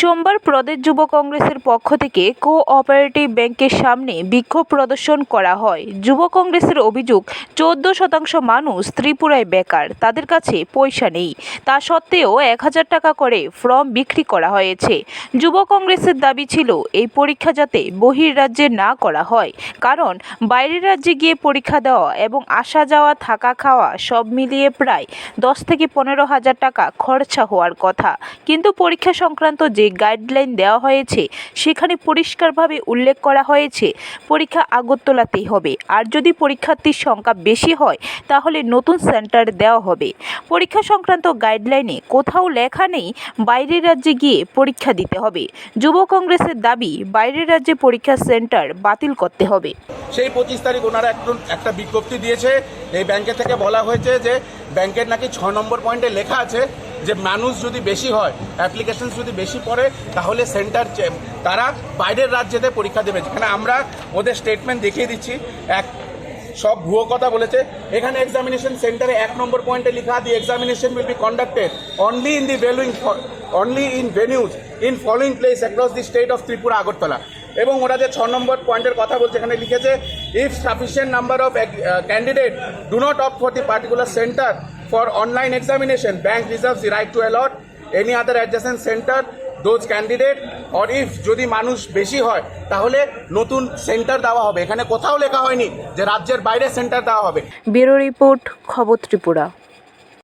সোমবার প্রদেশ যুব কংগ্রেসের পক্ষ থেকে কোঅপারেটিভ ব্যাংকের সামনে বিক্ষোভ প্রদর্শন করা হয়। যুব কংগ্রেসের অভিযোগ, চোদ্দ শতাংশ মানুষ ত্রিপুরায় বেকার, তাদের কাছে পয়সা নেই। তা সত্ত্বেও এক হাজার টাকা করে ফর্ম বিক্রি করা হয়েছে। যুব কংগ্রেসের দাবি ছিল, এই পরীক্ষা যাতে বহির্রাজ্যে না করা হয়। কারণ, বাইরের রাজ্যে গিয়ে পরীক্ষা দেওয়া এবং আসা যাওয়া, থাকা খাওয়া সব মিলিয়ে প্রায় দশ থেকে পনেরো হাজার টাকা খরচা হওয়ার কথা। কিন্তু পরীক্ষা সংক্রান্ত যে গাইডলাইন দেওয়া হয়েছে, সেখানে পরিষ্কারভাবে উল্লেখ করা হয়েছে, পরীক্ষা আগরতলাতেই হবে। আর যদি পরীক্ষার্থীর সংখ্যা বেশি হয়, তাহলে নতুন সেন্টার দেওয়া হবে। পরীক্ষা সংক্রান্ত গাইডলাইনে কোথাও লেখা নেই, বাইরের রাজ্যে গিয়ে পরীক্ষা দিতে হবে। যুব কংগ্রেসের দাবি, বাইরের রাজ্যে পরীক্ষা সেন্টার বাতিল করতে হবে। সেই পঁচিশ তারিখ ওনারা একজন একটা বিজ্ঞপ্তি দিয়েছে, এই ব্যাংকের থেকে বলা হয়েছে যে, ব্যাংকের নাকি ছ নম্বর পয়েন্টে লেখা আছে যে মানুষ যদি বেশি হয় অ্যাপ্লিকেশন যদি বেশি পড়ে, তাহলে সেন্টার তারা বাইরের রাজ্যেতে পরীক্ষা দেবে। যেখানে আমরা ওদের স্টেটমেন্ট দেখিয়ে দিচ্ছি। এক, সব ভুয়ো কথা বলেছে। এখানে এক্সামিনেশন সেন্টারে এক নম্বর পয়েন্টে লেখা the examination will be conducted only in the ভেলুইং only in venues in following place across the state of Tripura Agartala এবং ওরা যে ছ নম্বর পয়েন্টের কথা বলছে, এখানে লিখেছে if sufficient number of candidate do not opt for the particular centre for online examination bank reserves the right to allot any other adjacent centre those candidate or if যদি মানুষ বেশি হয়, তাহলে নতুন সেন্টার দেওয়া হবে। এখানে কোথাও লেখা হয়নি যে রাজ্যের বাইরে সেন্টার দেওয়া হবে। ব্যুরো রিপোর্ট, খবর ত্রিপুরা।